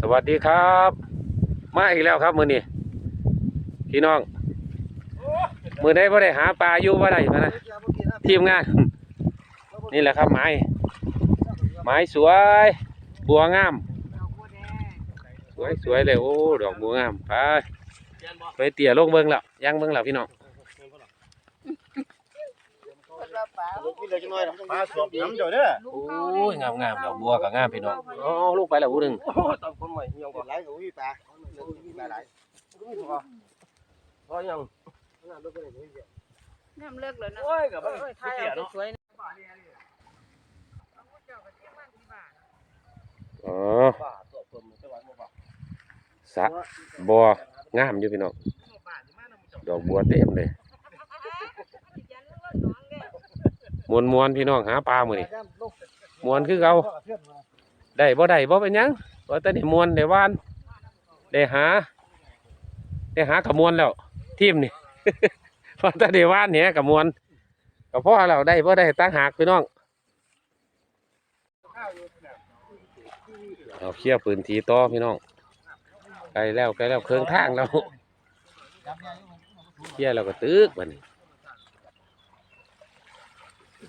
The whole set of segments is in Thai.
สวัสดีครับ มาอีกแล้วครับมือนี้พี่น้อง มือได้บ่ได้หาปลาอยู่บ่ได้มานะทีมงาน นี่แหละครับไม้ไม้สวยบัวงาม สวยสวยเลยโอ้ดอกบัวงามไปไปเตี่ยลงเบิ้งแล้วยังเบิ้งแล้วพี่น้อง มาสวมน้ำเดี๋ยวเด้อโอ้ยงามงามดอกบัวกับงามพี่น้องอ๋อลูกไปแล้วผู้หนึ่งตอนคนใหม่ยังก่อนไหลกับวิ่งปลาวิ่งปลาไหลพอยังน้ำเลิกแล้วนะโอ้ยกับเอ้ยถ่ายเสียเอาเนาะสวยๆนะอ๋อป้าสวมผมสวรรค์บ่สระบัวงามอยู่พี่น้องดอกบัวเต็มเลย มวนมวนพี่น้องหาปลามือนี่มวนคือเขาได้บ่ได้บ่เป็นหยังว่าแต่นี่มวนได้หวานได้หา ได้หากับมวนแล้วทีมนี่ ว่าแต่ได้หวานเนี่ยกับมวนก็พอแล้วได้บ่ได้ตั้งหากพี่น้องเอาเคลียร์พื้นทีต่อพี่น้องไกลแล้วไกลแล้วเครื่องทางแล้วเคลียร์แล้วก็ตึกบัดนี้ เ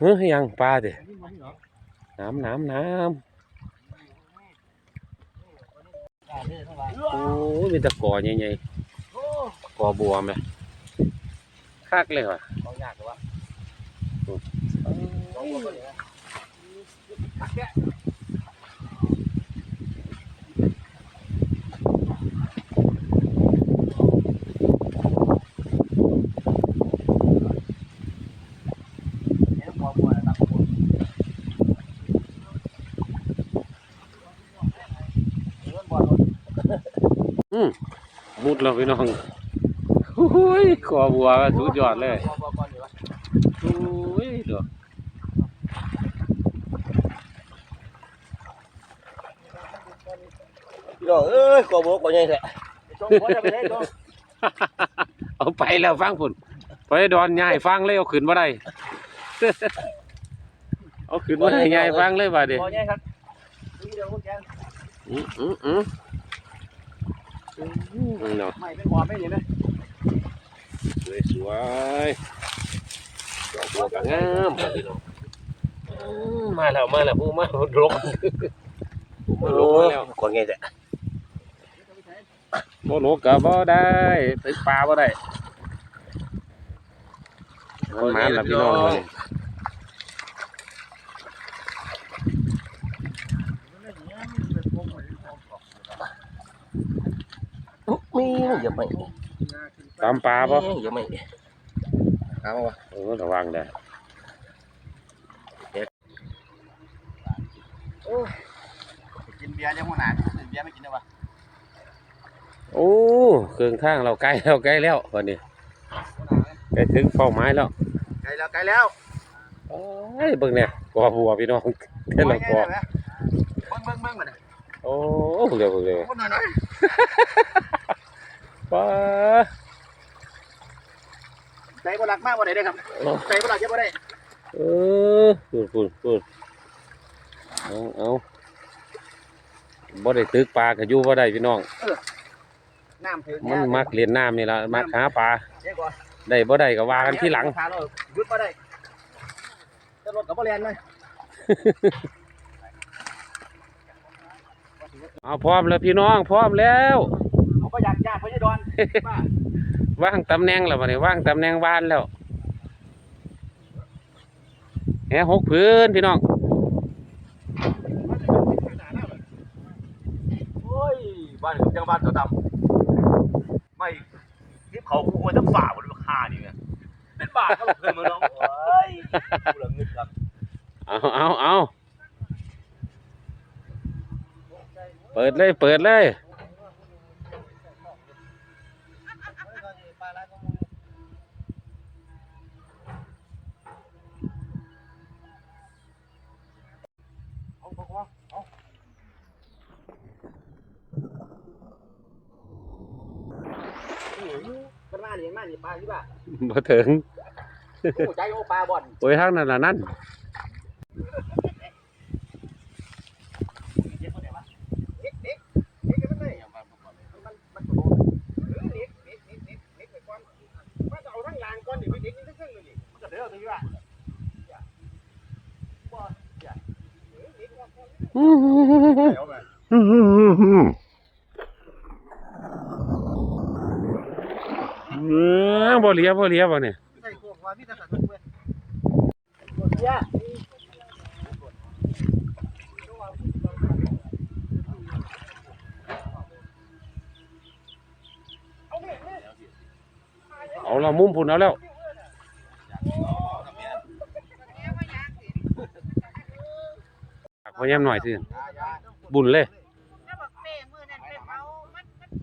ฮ้ยยังปลาดิน้ำน้ำน้ำโอ้ยมีตะกอใหญ่ๆกอบัวไหมคักเลยว่ะ เขายากหรื อวะมุดเราพี่น้องโอ้ยกอบัวก็สุดยอดเลยโอ้ยเดี๋ยวพี่น้องเอ้ยกบกใหญ่แท้ชมพอจะไปได้ชมเอาไปแล้วฟังพุ่นไปดอนง่ายฟังเลยเอาขึ้นมาได้เอาขึ้นมาได้ง่ายฟังเลยว่าเด็พอใหญ่ครับนี่เดี๋ยวพวกแกอืมอืมอืมอืม เนาะไม่เป็นความไม่เห็นนะสวยสวยดอกบัวก็งามครับพี่น้องอืมมาแล้วมาแล้วผู้มาลงมาลงมาแล้วคนใหญ่แท้บ่ลงก็บ่ได้ตึกปลาบ่ได้มันมาแล้วพี่น้องเลย มีอย่าไม่ตามปลาบ่อย่าไม่เอาวะเออระวังเด้อกินเบียร์ยังหัวหน้าเบียร์ไม่กินได้วะโอ้เครื่องทางเราใกล้แล้วใกล้แล้ววันนี้ใกล้ถึงเป้าหมายแล้วไกลแล้วไกลแล้วโอ้ยเบิ่งเนี่ยกอบัวพี่น้องเท่าละกอเบิ้งเบิ้งเบิ้งมาเนี่ยโอ้เร็วเร็วคนหน่อยหน่อย ป้าใจบ่รักมากบ่ได้เด้ครับใจบ่รักจะบ่ได้เออพูดพูดพูดเอาเอาบ่ได้ตึกปลาก็อยู่บ่ได้พี่น้องน้ำถึงมันมักเล่นน้ำนี่ล่ะมักหาปลาเดี๋ยวก่อนได้บ่ได้ก็ว่ากันที่หลังหยุดบ่ได้จะรถกับบ่แล่นเลยเอาพร้อมแล้วพี่น้องพร้อมแล้วผม ก็อยากญาติพญดอนว่าว่างตำแหน่งแล้วบัดนี้ว่างตำแหน่งบ้านแล้วแหหกพื้นพี่น้องโอ้ยบ้านผมจังบ้านเขาดำไม่ที่เขาคูมันต้องฝ่าบนราคานี่ไงเป็นบาทก็เพิ่มมาน้องเอ้ยกูละเงินครับเอาเอาเอาเปิดเลย เปิดเลย มันมาเนี่ยมาเนี่ยปลาที่บ้ามาถึงใจโอปลาบ่อน โอ้ยทางนั้นน่ะนั่น เออบ่เลียบ่เลียบ่เนี่ยเอาละมุมพุ่นเอาแล้วฝากพ่ อแย้มหน่อยสิบุญเลยถ้าบอกเป้มือนั่นเป็นเมามันมันเ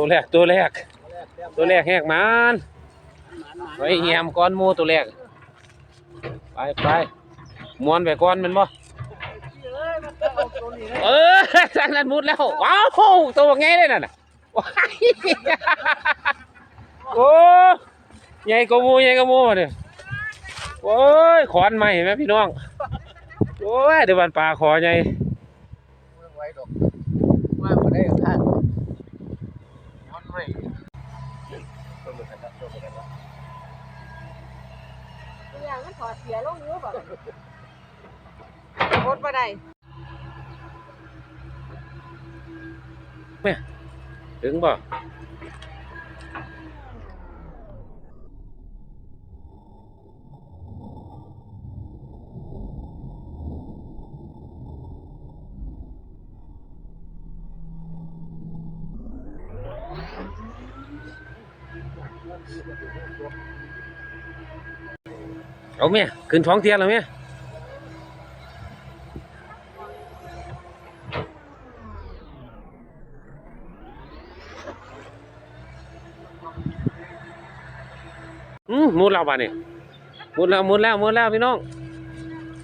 ตัวแรกตัวแรก ตัวแรกแหกมันไว้เหี่ยมก้อนมูตัวแรก ไปไปมวนไปก้อนมันบ่เออสั่งนั้นมุดแล้วว้าวตัวไงเลยนั่นน่ะว้ายโอ้ใหญ่กมูใหญ่กมูเนี่ยโอ้ยขอนใหม่เห็นไหมพี่น้องโอ้ยเดี๋ยววันปลาขอใหญ่ ว่าบ่ได้ท่าน มันเร่งอย่างมันถอดเสียลงอยู่บ่โคตรบ่ได้ ถึงบ่ เอาแม่ขึ้นท้องเทียนแล้วแม่อืมมุดแล้วบ้านี่มุดแล้วมุดแล้วมุดแล้วพี่น้อง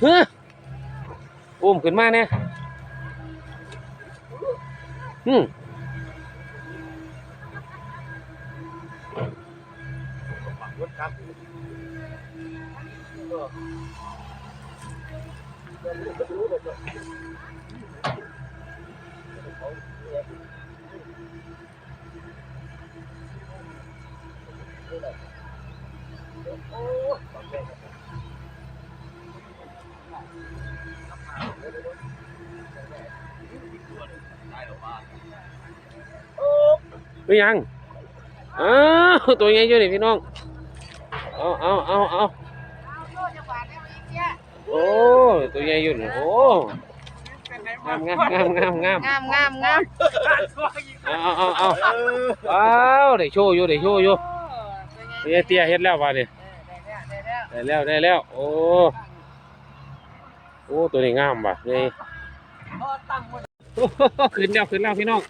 เฮ้ยอุ้มขึ้นมาเนี่ยอืม ครับหรือยังอ้าวตัวใหญ่อยู่นี่พี่น้อง เอาเอาเอาเอาเอาโลจังหวะได้อีกเนี่ยโอ้ตัวใหญ่อยู่นี่โอ้งามงามงามงามงามงามงามงามเอาเอาเอาเอาเอาได้โชว์อยู่ได้โชว์อยู่โอ้ตัวใหญ่เตี้ยเตี้ยเฮ็ดแล้วว่านี่เออได้แล้วได้แล้วได้แล้วได้แล้วโอ้โอ้ตัวนี้งามว่ะนี่พอตั้งหมดโอ้โหขึ้นแล้วขึ้นแล้วพี่น้อง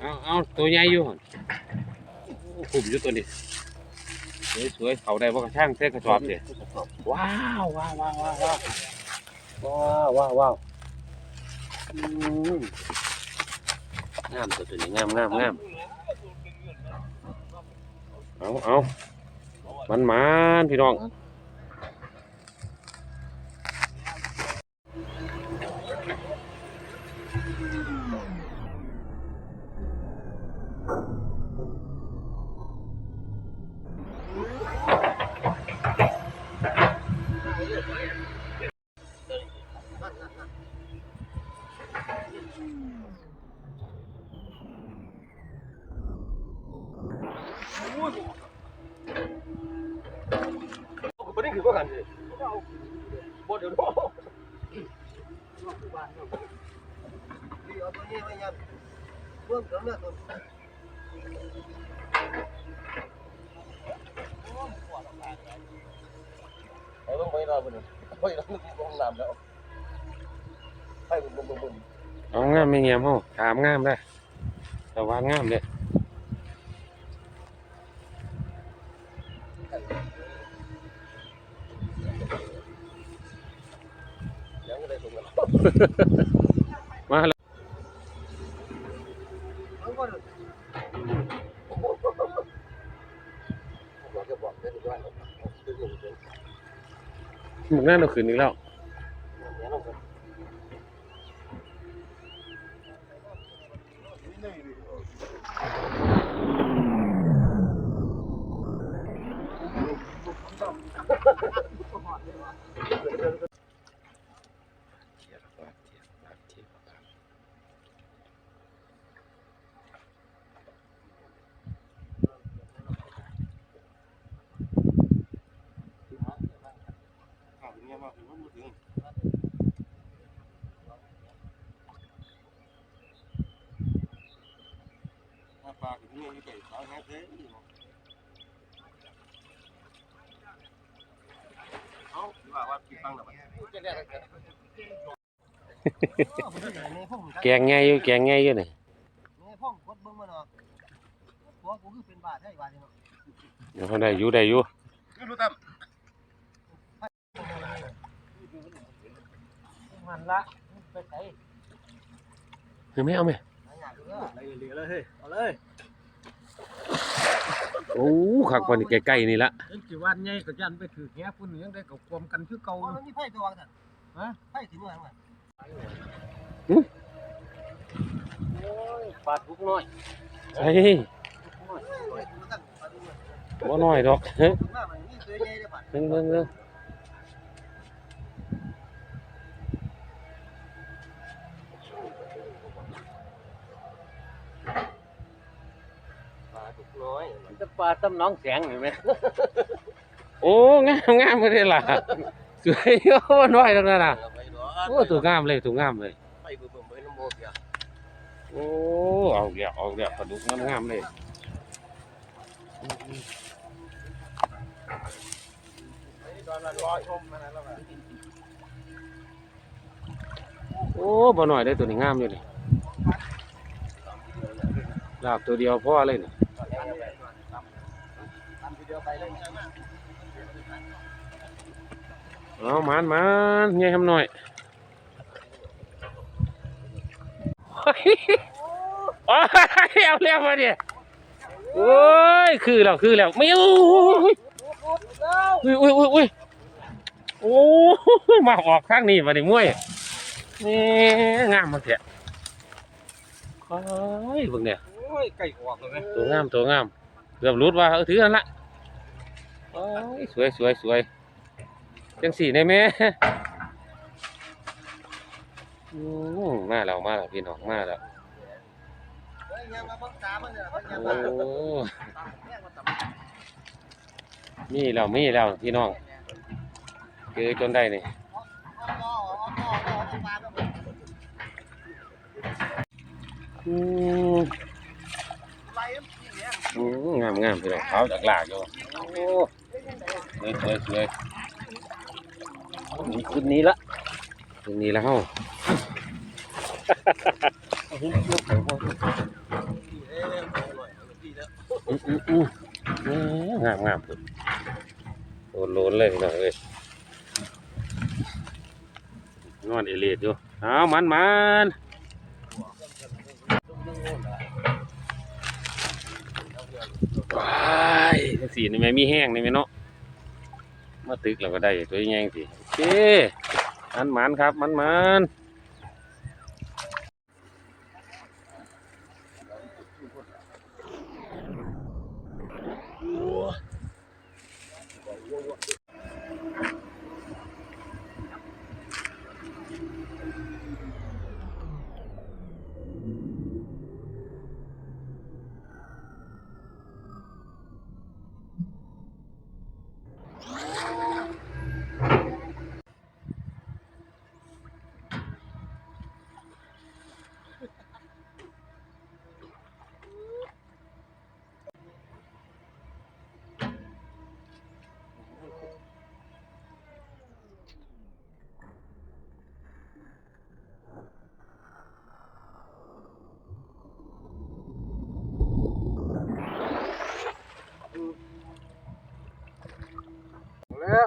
เอาเอาตัวใหญ่อยู่หั่นโอ้ขุ่มอยู่ตัวนี้ สวยๆเขาได้บ่กระช่างเส้นกระสอบเนี่ยว้าวว้าวว้าวว้าวว้าวว้าวงามตัวตัวนี้งามงามงามเอาเอามันมันพี่น้อง 그거 간지. 뭐 저러. Ông không phải ra không này, phải ra bên vùng Nam đâu. Phải vùng vùng vùng. เบิ่งแล้วเนี่ยตัวไอ้เบิ่งไปรอบ่นี่ไปรอนึกลงน้ำแล้วไปบุ่มบุ่มบุ่มเอางามไม่เงียบเฮาถามงามได้แต่ว่างามเด้ยังไม่ได้ส่งกันมาแล้วเอาก่อนบอกจะบอกได้ทุกวันตึ้งหนึ่งตึ้งหมึกหน้าเราขึ้นอีกแล้ว ลาที่นี่อยู่ไก่สาวแห้งเท่เอาว่าว่าพี่ฟังแล้วมันแกง ไงอยู่แกงไงอยู่นี่นี่พ่องกดเบิ่งมันออกหัวกูคือเป็นบาดได้บาดนี่เนาะเดี๋ยวเขาได้อยู่ได้อยู่คือรู้ตั้มมันละไปไสคือไม่เอาไหมหาอยากเด้ออะไรเหลือเลยเฮ้ยเอาเลยโอ้ขักวันนี้ใกล้ๆนี่ละเอ็งสิวันใหญ่ก็ยันไปถือแหพุ่นยังได้ก็ความกันคือเก่าเอาแล้วมีไผตัววางซั่นฮะไผถึงว่าซั่นปลาทุกน้อยใช่บ่น้อยดอกเฮ้ยเบิ่งเบิ่งเบิ่ง ปลาดุก น้อยมันจะปลาต้มน้องแสงเห็นไหมโอ้งามงามบ่ได้ล่ะสวยโอ้บ่น้อยดอกนั่นน่ะไปดอกโอ้ตัวงามเลยตัวงามเลยไปบุ่มบุ่มไปน้ำโมกอย่าโอ้เอาแล้วเอาแล้วปลาดุกงามๆเลยตอนนั้นรอชมมันแล้วโอ้บ่น้อยได้อตัวนี้งามอยู่นี่ลาบตัวเดียวพอเลยนี่ทำที เดียวไปเลยเอาหมานหมานใหญ่ทำหน่อยโอ้ยโอ้ยเอาแล้วมาดิโอ้ยคือแล้วคือแล้วไม่โอ้ยอุ้ยอุ้ยอุ้ยอุ้ยโอ้ยมาออกข้างนี้มาดิมวยนี่งามมาเถอะโอ้ยเบิ่งเนี่ยโอ้ยไก่ออกเลยไหมตัวงามตัวงามเกือบรุดว่าเออถือกันละ โอ้ยสวยสวยสวยจังสี่ได้ไหมมาแล้วมาแล้วพี่น้องมาแล้วเฮ้ยยังมาเบิ่งตามันเนี่ยมันยังโอ้มามีแล้วมีแล้วพี่น้องเจอจนได้นี่ งามงามพี่น้องเขาจากลากอยู่โอ้สวยสวยสวยนี่คืนนี้ละคืนนี้ละเฮาอืมอืมอืมแหมงามงามสุดโอนโลนเลยพี่น้องเอ้ยนอนเอเลียดอยู่เอามันมันว้ายจั งสีนี่แม่มีแห้งนี่แม่เนาะมาตึกเราก็ได้ตัวแยงสิโอเคมันมันครับมันมัน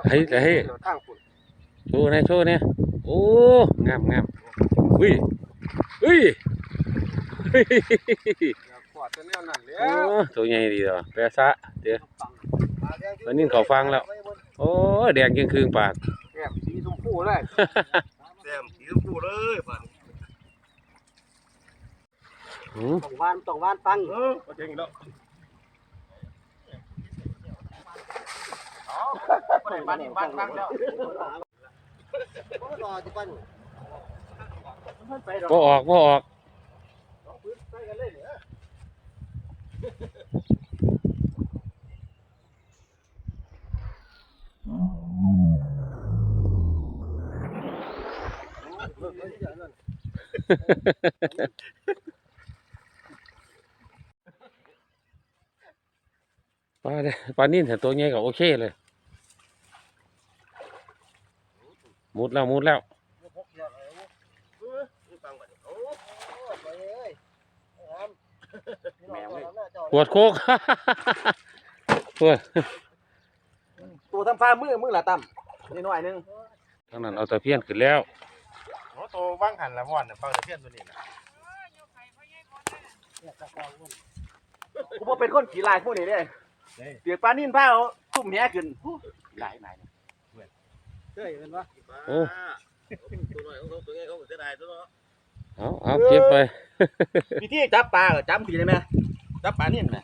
เฮ้ยเฮ้ยทางฝุ่นโชว์หนะโชว์เนี่ยโอ้งามงามอุ้ยอุ้ยเฮ้ยอย่าขวาดแต่แนวนั้นแล้โอ้วตัวใหญ่ดีตัวแปะซะเดี๋ยว วันนี้เขาฟังแล้ว โอ้แดงยังคืงปาก แก้มสีชมพูเลย แซมสีชมพูเลยบ้านอืมต้องวานต้องวานฟังเออก็เจ๋งอีกแล้ว บ่ได้บ้านี่บ้านฟังแล้วบ่ออกบ่ออกปลาเนี่ยปลานิ่นแต่ตัวใหญ่ก็โอเคเลย มุดแล้วมุดแล้วปวดโคกปวดตัวทำฟ้ามือมือละต่ำนิดหน่อยนึงทั้งนั้นเอาตะเพียนขึ้นแล้วโอ้โตว่างหันละม่อนน่ะเป้าตะเพียนตัวนี้นะกูบ่เป็นคนขี่ลายพวกนี้เด้เปียกปลานิ่นผ้าเอาตุ่มแหขึ้นหลายหลายเฮ้ย เป็นวะโอ้ตัวน้อยของเขาตัวใหญ่เขาก็เสียดายตัวเนาะเอาเอาเก็บไปวิธีจับปลาก็จับผีได้ไหมจับปลานิ่นไหม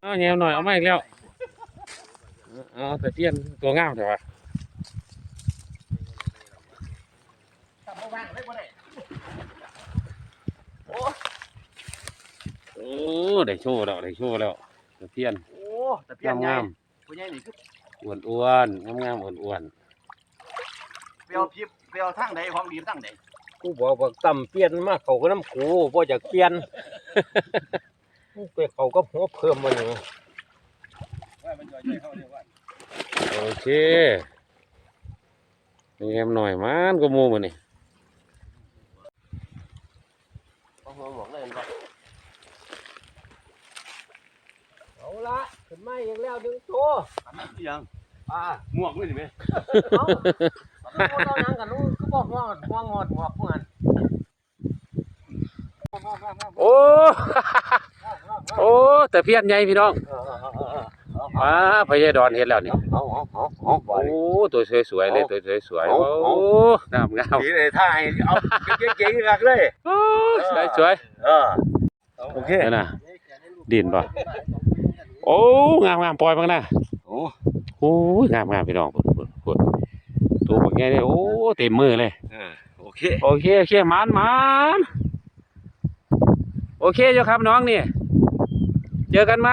เอาแนวหน่อยเอามาอีกแล้วเอาตะเพียนตัวงามแต่ว่าจับมาวางได้บ่ได้โอ้ได้โชว์แล้วได้โชว์แล้วตะเพียนโอ้แต่เพี้ยงานมใหญ่งามตัวใหญ่นี่คือ อ้วนอ้วนงามงามอ้วนอ้วนเปรียวพิบเปรียวทางใดของดีทางใดกูบอกว่าต่ำเปลี่ยนมาเขาก็น้ำกูบ่อยากเปลี่ยนมึงไปเขาก็หัวเพิ่มมาหนึ่งโอเคนี่แฮมหน่อยมันก็หมูมันนี่เอาหัวหมวกเลยมันก็เอาละ ขึ้นมาอีกแล้วดึงตัวอีหยังอ่าหมวกนี่สิแม่เอาเอาเอาหนังกันนู้นก็บอกว่าห่วงหอดหมวกเหมือนโอ้โอ้ตะเพียนใหญ่พี่น้องว้าพญาดอนเห็นแล้วนี่เอาเอาเอาเอาบ่โอ้ตัวสวยๆเลยตัวสวยๆเอาโอ้เอางามงามสีเลยท่าให้เอาเก๋ๆกักเลยโอ้สวยสวยเออโอเคๆนั่นน่ะดินป่ะ โอ้งามงามปล่อยมันนะโอ้โอ้ยงามงามพี่น้องพุ่นพุ่นพุ่นตัวบักใหญ่เลยโอ้เต็มมือเลยเออโอเคโอเคโอเคหมานหมานโอเคเจ้าครับน้องนี่ เจอกันไหม